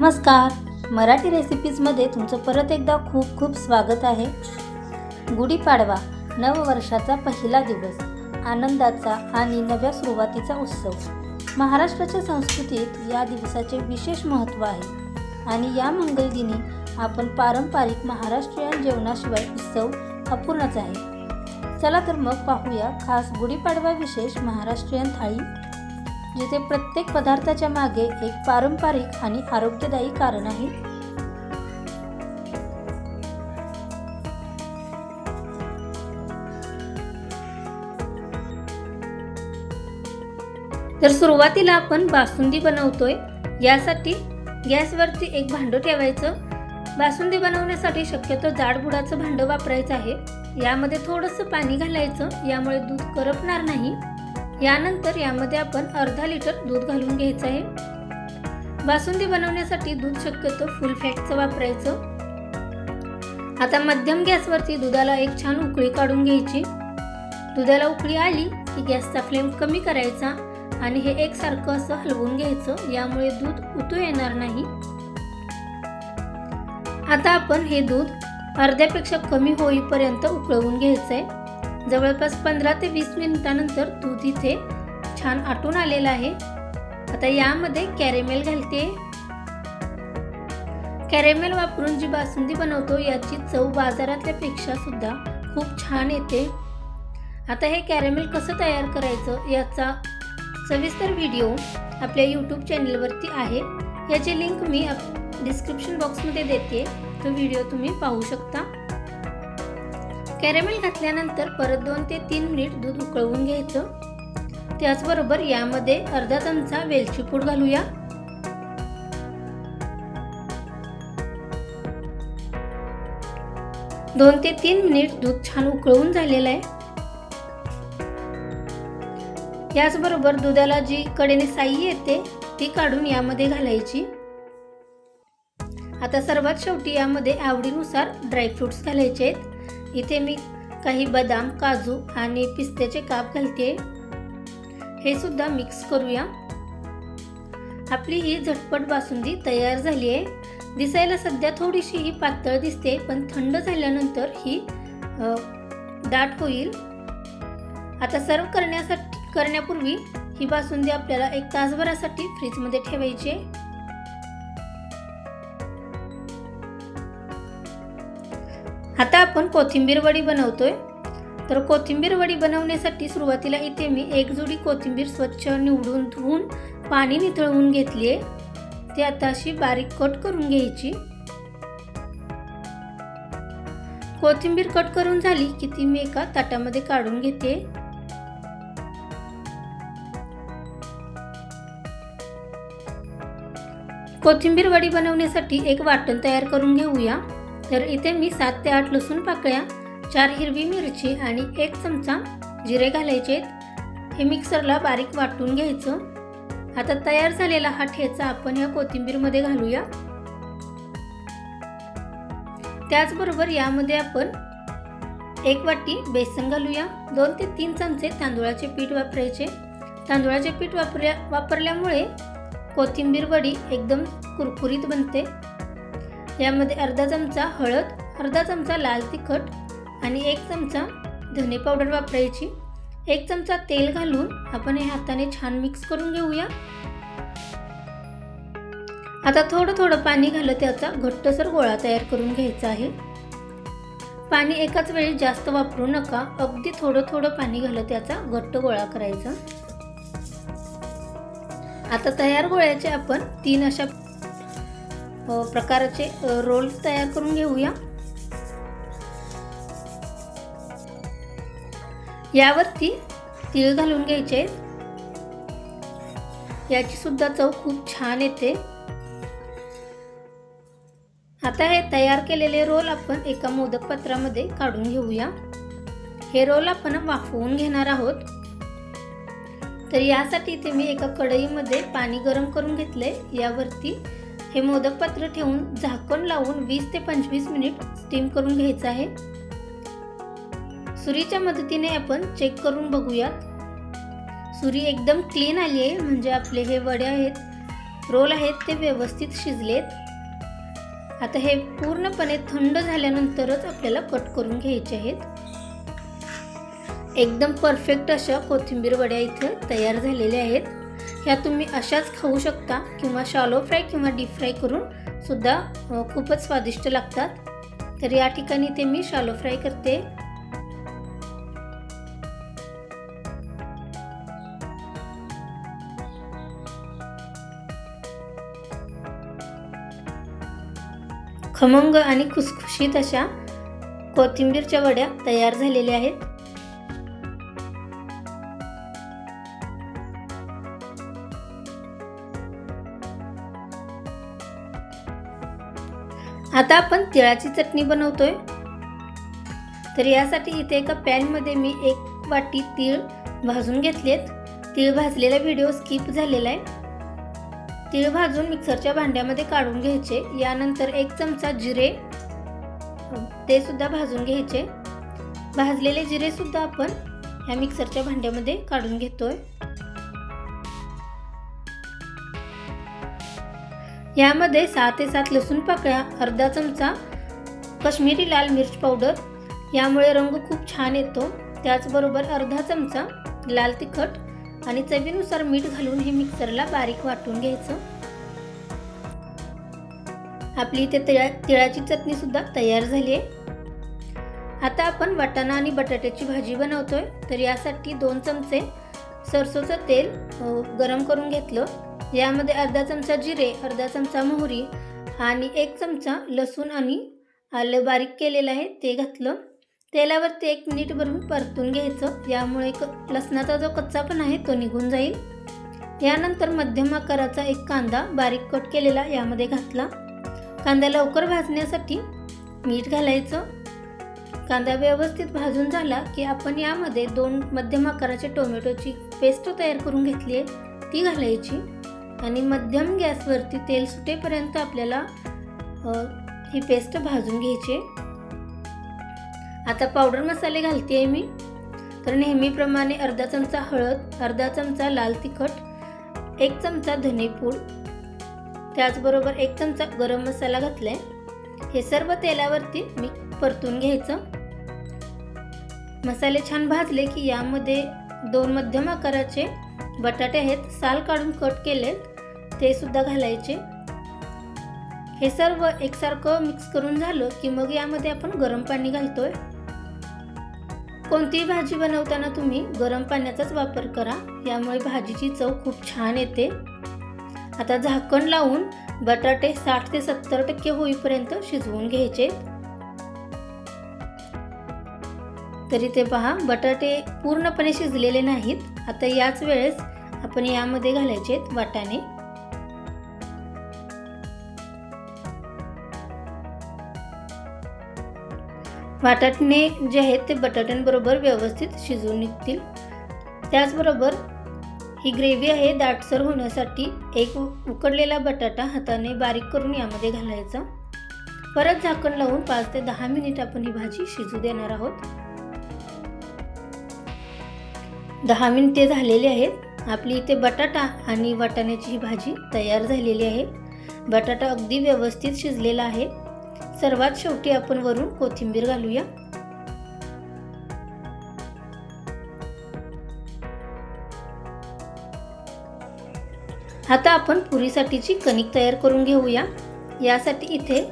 नमस्कार. मराठी रेसिपीजमध्ये तुमचं परत एकदा खूप खूप स्वागत आहे. गुढीपाडवा नववर्षाचा पहिला दिवस आनंदाचा आणि नव्या सुरुवातीचा उत्सव. महाराष्ट्राच्या संस्कृतीत या दिवसाचे विशेष महत्त्व आहे. आणि या मंगलदिनी आपण पारंपरिक महाराष्ट्रीयन जेवणाशिवाय उत्सव अपूर्णच आहे. चला तर मग पाहूया खास गुढीपाडवा विशेष महाराष्ट्रीयन थाळी. जिथे प्रत्येक पदार्थाच्या मागे एक पारंपरिक आणि आरोग्यदायी कारण आहे. तर सुरुवातीला आपण बासुंदी बनवतोय. यासाठी गॅसवरती एक भांडं ठेवायचं. बासुंदी बनवण्यासाठी शक्यतो जाडबुडाचं भांडं वापरायचं आहे. यामध्ये थोडंसं पाणी घालायचं. यामुळे दूध करपणार नाही. यानंतर यामध्ये आपण अर्धा लिटर दूध घालून घ्यायचं आहे. बासुंदी बनवण्यासाठी दूध शक्यतो फुल फॅटचं वापरायचं. आता मध्यम गॅसवरती दुधाला एक छान उकळी काढून घ्यायची. दुधाला उकळी आली की गॅसचा फ्लेम कमी करायचा आणि हे एकसारखं असं हलवून घ्यायचं यामुळे दूध उतू येणार नाही. आता आपण हे दूध अर्ध्यापेक्षा कमी होईपर्यंत उकळवून घ्यायचं आहे जवळपास पंधरा ते वीस मिनिटानंतर दूध इथे छान आटून आलेलं आहे. आता यामध्ये कॅरेमेल घालते. कॅरेमेल वापरून जी बासुंदी बनवतो याची चव बाजारातल्या पेक्षा सुद्धा खूप छान येते. आता हे कॅरेमेल कसं तयार करायचं याचा सविस्तर व्हिडिओ आपल्या यूट्यूब चॅनलवरती आहे. याची लिंक मी डिस्क्रिप्शन बॉक्समध्ये देते. तो व्हिडिओ तुम्ही पाहू शकता. कॅरेमेल घातल्यानंतर परत दोन ते तीन मिनिट दूध उकळवून घ्यायचं. त्याचबरोबर यामध्ये अर्धा चमचा वेलची पूड घालूया. दोन ते तीन मिनिट दूध छान उकळवून झालेलं आहे. याचबरोबर दुधाला जी कडेने साई येते ती काढून यामध्ये घालायची. आता सर्वात शेवटी यामध्ये आवडीनुसार ड्रायफ्रुट्स घालायचे आहेत. इथे मी काही बदाम काजू आणि पिस्त्याचे काप घालते. हे सुद्धा मिक्स करूया. आपली ही झटपट बासुंदी तयार झाली आहे. दिसायला सध्या थोडीशी ही पातळ दिसते पण थंड झाल्यानंतर ही दाट होईल. आता सर्व करण्यासाठी करण्यापूर्वी ही बासुंदी आपल्याला एक तासभरासाठी फ्रीजमध्ये ठेवायची आहे. आता आपण कोथिंबीर वडी बनवतोय. तर कोथिंबीर वडी बनवण्यासाठी सुरुवातीला इथे मी एक जोडी कोथिंबीर स्वच्छ निवडून धुवून पाणी निथळवून घेतली आहे ती आता अशी बारीक कट करून घ्यायची. कोथिंबीर कट करून झाली की ती मी एका ताटामध्ये काढून घेते. कोथिंबीर वडी बनवण्यासाठी एक वाटण तयार करून घेऊया. तर इथे मी सात ते आठ लसूण पाकळ्या चार हिरवी मिरची आणि एक चमचा जिरे घालायचे हे मिक्सरला बारीक वाटून घ्यायचं. आता तयार झालेला हा ठेचा आपण या कोथिंबीरमध्ये घालूया. त्याचबरोबर यामध्ये आपण एक वाटी बेसन घालूया. दोन ते तीन चमचे तांदूळाचे पीठ वापरायचे. तांदूळाचे पीठ वापरल्या वापरल्यामुळे कोथिंबीर वडी एकदम कुरकुरीत बनते. यामध्ये अर्धा चमचा हळद अर्धा चमचा लाल तिखट आणि एक चमचा धने पावडर वापरायची. एक चमचा तेल घालून आपण हे हाताने छान मिक्स करून घेऊया. आता थोडं थोडं पाणी घालत त्याचा घट्टसर गोळा तयार करून घ्यायचा आहे. पाणी एकाच वेळी जास्त वापरू नका अगदी थोडं थोडं पाणी घालत त्याचा घट्ट गोळा करायचा. आता तयार गोळ्याचे आपण तीन अशा प्रकारचे रोल तयार करून घेऊया. यावरती तीळ घालून घ्यायचे. याची सुद्धा चव खूप छान येते. आता हे तयार केलेले रोल आपण एका मोदक पत्रामध्ये काढून घेऊया. हे रोल आपण वाफवून घेणार आहोत. तर यासाठी इथे मी एका कढईमध्ये पाणी गरम करून घेतले. यावरती हे मोदक पात्र ठेवून झाकण लावून वीस ते पंचवीस मिनिट स्टीम करून घ्यायचं आहे. सुरीच्या मदतीने आपण चेक करून बघूयात. सुरी एकदम क्लीन आली आहे म्हणजे आपले हे वडे आहेत रोल आहेत ते व्यवस्थित शिजलेत. आता हे पूर्णपणे थंड झाल्यानंतरच आपल्याला कट करून घ्यायचे आहेत. एकदम परफेक्ट अशा कोथिंबीर वड्या इथं तयार झालेल्या आहेत. ह्या तुम्ही अशाच खाऊ शकता किंवा शालो फ्राय किंवा डीप फ्राय करून सुद्धा खूपच स्वादिष्ट लागतात. तर या ठिकाणी ते मी शालो फ्राय करते. खमंग आणि खुसखुशीत अशा कोथिंबीरच्या वड्या तयार झालेल्या आहेत. आता आपण तिळाची चटणी बनवतोय. तर यासाठी इथे एका पॅनमध्ये मी एक वाटी तीळ भाजून घेतलेत. तीळ भाजलेला व्हिडिओ स्किप झालेला आहे. तीळ भाजून मिक्सरच्या भांड्यामध्ये काढून घ्यायचे. यानंतर एक चमचा जिरे ते सुद्धा भाजून घ्यायचे. भाजलेले जिरे सुद्धा आपण ह्या मिक्सरच्या भांड्यामध्ये काढून घेतोय. यामध्ये सहा ते सात लसूण पाकळ्या अर्धा चमचा कश्मीरी लाल मिर्च पावडर यामुळे रंग खूप छान येतो. त्याचबरोबर अर्धा चमचा लाल तिखट आणि चवीनुसार मीठ घालून हे मिक्सरला बारीक वाटून घ्यायचं. आपली इथे तिळा तिळाची चटणी सुद्धा तयार झाली आहे. आता आपण वाटाणा आणि बटाट्याची भाजी बनवतोय. तर यासाठी दोन चमचे सरसोचं तेल गरम करून घेतलं. यामध्ये अर्धा चमचा जिरे अर्धा चमचा मोहरी आणि एक चमचा लसूण आणि आलं बारीक केलेलं आहे ते घातलं. तेलावरती एक मिनिट भरून परतून घ्यायचं. यामुळे क लसणाचा जो कच्चा पण आहे तो निघून जाईल. यानंतर मध्यम आकाराचा एक कांदा बारीक कट केलेला यामध्ये घातला. कांदा लवकर भाजण्यासाठी मीठ घालायचं. कांदा व्यवस्थित भाजून झाला की आपण यामध्ये दोन मध्यम आकाराचे टोमॅटोची पेस्ट तयार करून घेतली आहे ती घालायची. आणि मध्यम गॅसवरती तेल सुटेपर्यंत आपल्याला ही पेस्ट भाजून घ्यायची आता पावडर मसाले घालते आहे मी. तर नेहमीप्रमाणे अर्धा चमचा हळद अर्धा चमचा लाल तिखट एक चमचा धनेपूड त्याचबरोबर एक चमचा गरम मसाला घातला आहे हे सर्व तेलावरती मी परतून घ्यायचं. मसाले छान भाजले की यामध्ये दोन मध्यम आकाराचे बटाटे आहेत साल काढून कट केलेत ते सुद्धा घालायचे. हे सर्व एकसारखं मिक्स करून झालं की मग यामध्ये आपण गरम पाणी घालतोय. कोणतीही भाजी बनवताना तुम्ही गरम पाण्याचाच वापर करा यामुळे भाजीची चव खूप छान येते. आता झाकण लावून बटाटे साठ ते सत्तर टक्के होईपर्यंत शिजवून घ्यायचे. तरी ते पहा बटाटे पूर्णपणे शिजलेले नाहीत. आता याच वेळेस आपण यामध्ये घालायचे आहेत वाटाणे. वाटाणे जे आहेत ते बटाट्यांबरोबर व्यवस्थित शिजवून निघतील. त्याचबरोबर ही ग्रेव्ही आहे दाटसर होण्यासाठी एक उकडलेला बटाटा हाताने बारीक करून यामध्ये घालायचा. परत झाकण लावून पाच ते दहा मिनिट आपण ही भाजी शिजू देणार आहोत. दहा मिनिटे झालेली आहेत. आपली इथे बटाटा आणि वाटाण्याची ही भाजी तयार झालेली आहे. बटाटा अगदी व्यवस्थित शिजलेला आहे. सर्वात शेवटी आपण वरून कोथिंबीर घालूया. आता आपण पुरीसाठीची कणिक तयार करून घेऊया. यासाठी इथे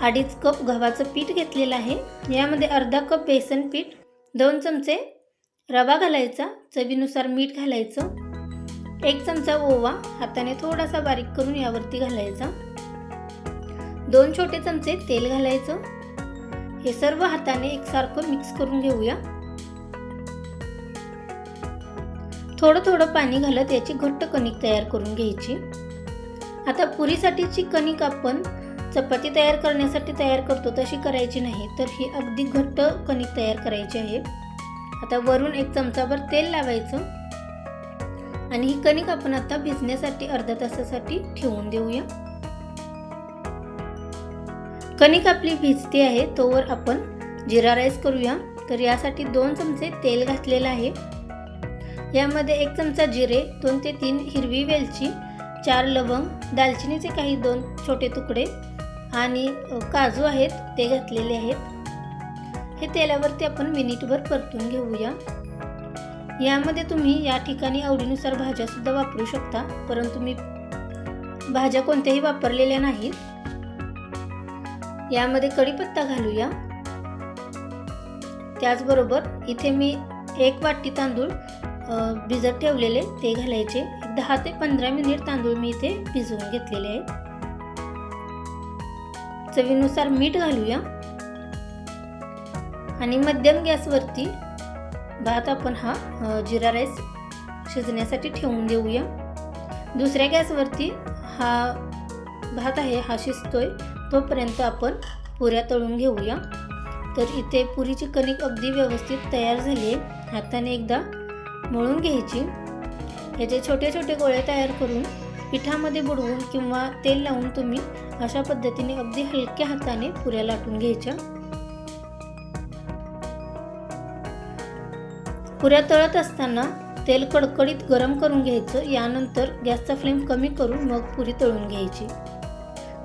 अडीच कप गव्हाचं पीठ घेतलेलं आहे. यामध्ये अर्धा कप बेसन पीठ दोन चमचे रवा घालायचा चवीनुसार मीठ घालायचं. एक चमचा ओवा हाताने थोडासा बारीक करून यावरती घालायचा. दोन छोटे चमचे तेल घालायचं. हे सर्व हाताने एकसारखं मिक्स करून घेऊया. थोडं थोडं पाणी घालत याची घट्ट कणिक तयार करून घ्यायची. आता पुरीसाठीची कणिक आपण चपाती तयार करण्यासाठी तयार करतो तशी करायची नाही तर ही अगदी घट्ट कणिक तयार करायची आहे. आता वरून एक चमचाभर तेल लावायचं. आणि ही कणिक आपण आता भिजण्यासाठी अर्ध्या तासासाठी ठेवून देऊया. कणिक आपली भिजते आहे तोवर आपण जिरा राईस करूया. तर यासाठी दोन चमचे तेल घातलेलं आहे. यामध्ये एक चमचा जिरे दोन ते तीन हिरवी वेलची चार लवंग दालचिनीचे काही दोन छोटे तुकडे आणि काजू आहेत ते घातलेले आहेत. हे तेलावरती आपण मिनिटभर परतून घेऊया. यामध्ये तुम्ही या ठिकाणी आवडीनुसार भाज्यासुद्धा वापरू शकता परंतु मी भाज्या कोणत्याही वापरलेल्या नाहीत. यामध्ये कढीपत्ता घालूया. त्याचबरोबर इथे मी एक वाटी तांदूळ भिजत ठेवलेले ते घालायचे. दहा ते पंधरा मिनिट तांदूळ मी इथे भिजवून घेतलेले आहेत. चवीनुसार मीठ घालूया. आणि मध्यम गॅसवरती भात आपण हा जिरा राईस शिजण्यासाठी ठेवून देऊया. दुसऱ्या गॅसवरती हा भात आहे हा शिजतोय तोपर्यंत आपण पुऱ्या तळून घेऊया. तर इथे पुरीची कणिक अगदी व्यवस्थित तयार झाली आहे. हाताने एकदा मळून घ्यायची. याचे छोटे छोटे गोळे तयार करून पिठामध्ये बुडवून किंवा तेल लावून तुम्ही अशा पद्धतीने अगदी हलक्या हाताने पुऱ्या लाटून घ्यायच्या. पुऱ्या तळत असताना तेल कडकडीत गरम करून घ्यायचं यानंतर गॅसचा फ्लेम कमी करून मग पुरी तळून घ्यायची.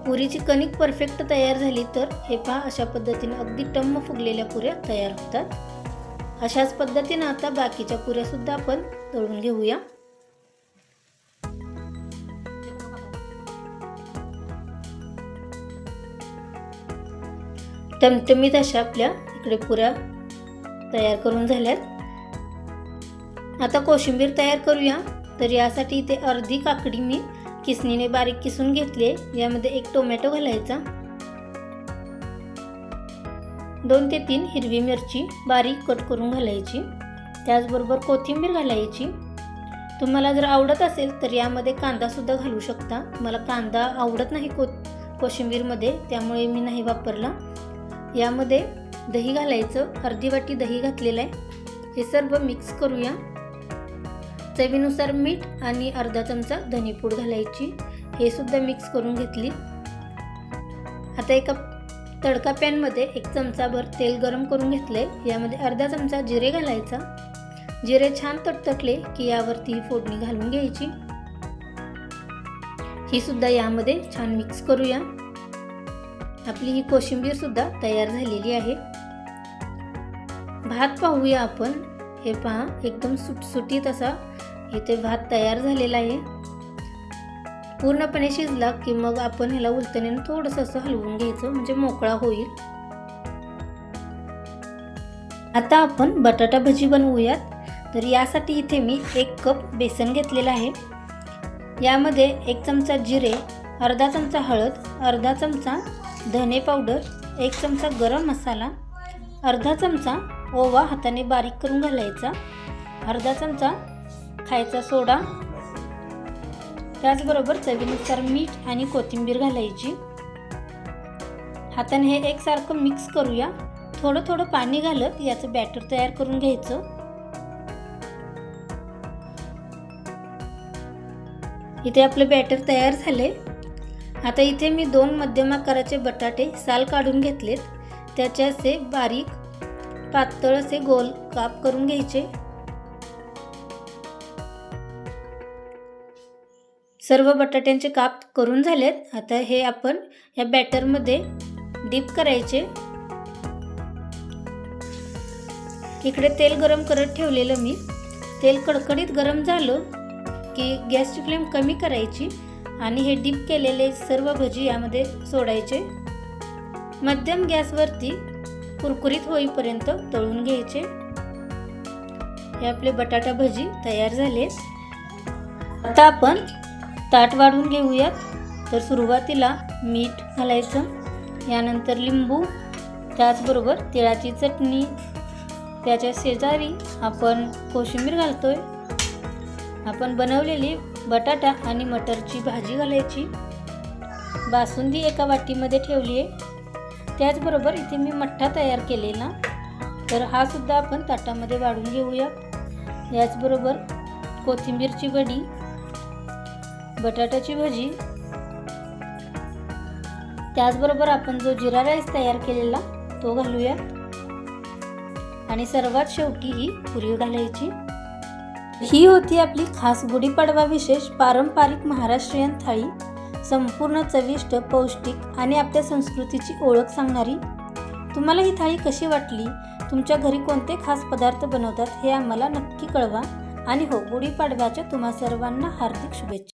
पुरीची कणिक परफेक्ट तयार झाली तर हे पहा अशा पद्धतीने अगदी टम्म फुगलेल्या पुऱ्या तयार होतात. अशाच पद्धतीनं आता बाकीच्या पुऱ्यासुद्धा आपण तळून घेऊया. टमटमीत अशा आपल्या इकडे पुऱ्या तयार करून झाल्यात. आता कोशिंबीर तयार करूया. तर यासाठी इथे अर्धी काकडी मी किसणीने बारीक किसून घेतली आहे. यामध्ये एक टोमॅटो घालायचा. दोन ते तीन हिरवी मिरची बारीक कट करून घालायची. त्याचबरोबर कोथिंबीर घालायची. तुम्हाला जर आवडत असेल तर यामध्ये कांदासुद्धा घालू शकता. मला कांदा आवडत नाही को कोशिंबीरमध्ये त्यामुळे मी नाही वापरला. यामध्ये दही घालायचं. अर्धी वाटी दही घातलेलं आहे. हे सर्व मिक्स करूया. चवीनुसार मीठ आणि अर्धा चमचा धनेपूड घालायची. हे सुद्धा मिक्स करून घेतली. आता एका तडका पॅनमध्ये एक चमचाभर तेल गरम करून घेतले यामध्ये अर्धा चमचा जिरे घालायचा. जिरे छान तटतटले की यावरती ही फोडणी घालून घ्यायची. ही सुद्धा यामध्ये छान मिक्स करूया. आपली ही कोशिंबीर सुद्धा तयार झालेली आहे. भात पाहूया आपण. हे पहा एकदम सुटसुटीत असा इथे भात तयार झालेला आहे. पूर्णपणे शिजला की मग आपण ह्याला उलटण्यानं थोडंसं असं हलवून घ्यायचं म्हणजे मोकळा होईल. आता आपण बटाटा भजी बनवूयात. तर यासाठी इथे मी एक कप बेसन घेतलेलं आहे. यामध्ये एक चमचा जिरे अर्धा चमचा हळद अर्धा चमचा धने पावडर एक चमचा गरम मसाला अर्धा चमचा ओवा हाताने बारीक करून घालायचा अर्धा चमचा खायचा सोडा. त्याचबरोबर चवीनुसार मीठ आणि कोथिंबीर घालायची. हाताने हे एकसारखं मिक्स करूया. थोडं थोडं पाणी घालत याचं बॅटर तयार करून घ्यायचं. इथे आपलं बॅटर तयार झाले आता इथे मी दोन मध्यम आकाराचे बटाटे साल काढून घेतलेत. त्याचे असे बारीक पातळ असे गोल काप करून घ्यायचे. सर्व बटाट्यांचे काप करून झालेत. आता हे आपण या बॅटरमध्ये डीप करायचे. इकडे तेल गरम करत ठेवलेलं मी. तेल कडकडीत गरम झालं की गॅसची फ्लेम कमी करायची आणि हे डीप केलेले सर्व भजी यामध्ये सोडायचे. मध्यम गॅसवरती कुरकुरीत होईपर्यंत तळून घ्यायचे. हे आपले बटाटा भजी तयार झाले आता आपण ताट वाढून घेऊयात. तर सुरुवातीला मीठ घालायचं. यानंतर लिंबू त्याचबरोबर तिळाची चटणी. त्याच्या शेजारी आपण कोशिंबीर घालतो आहे आपण बनवलेली बटाटा आणि मटरची भाजी घालायची. बासुंदी एका वाटीमध्ये ठेवली आहे त्याचबरोबर इथे मी मठ्ठा तयार केलेला. तर हा सुद्धा आपण ताटामध्ये वाढून घेऊया याचबरोबर कोथिंबीरची वडी बटाट्याची भजी. त्याचबरोबर आपण जो जिरा राईस तयार केलेला तो घालूया. आणि सर्वात शेवटी ही पुरी घालायची. ही होती आपली खास गुढीपाडवा विशेष पारंपरिक महाराष्ट्रीयन थाळी. संपूर्ण चविष्ट पौष्टिक आणि आपल्या संस्कृतीची ओळख सांगणारी. तुम्हाला ही थाळी कशी वाटली? तुमच्या घरी कोणते खास पदार्थ बनवतात हे आम्हाला नक्की कळवा. आणि हो गुढीपाडव्याच्या तुम्हा सर्वांना हार्दिक शुभेच्छा.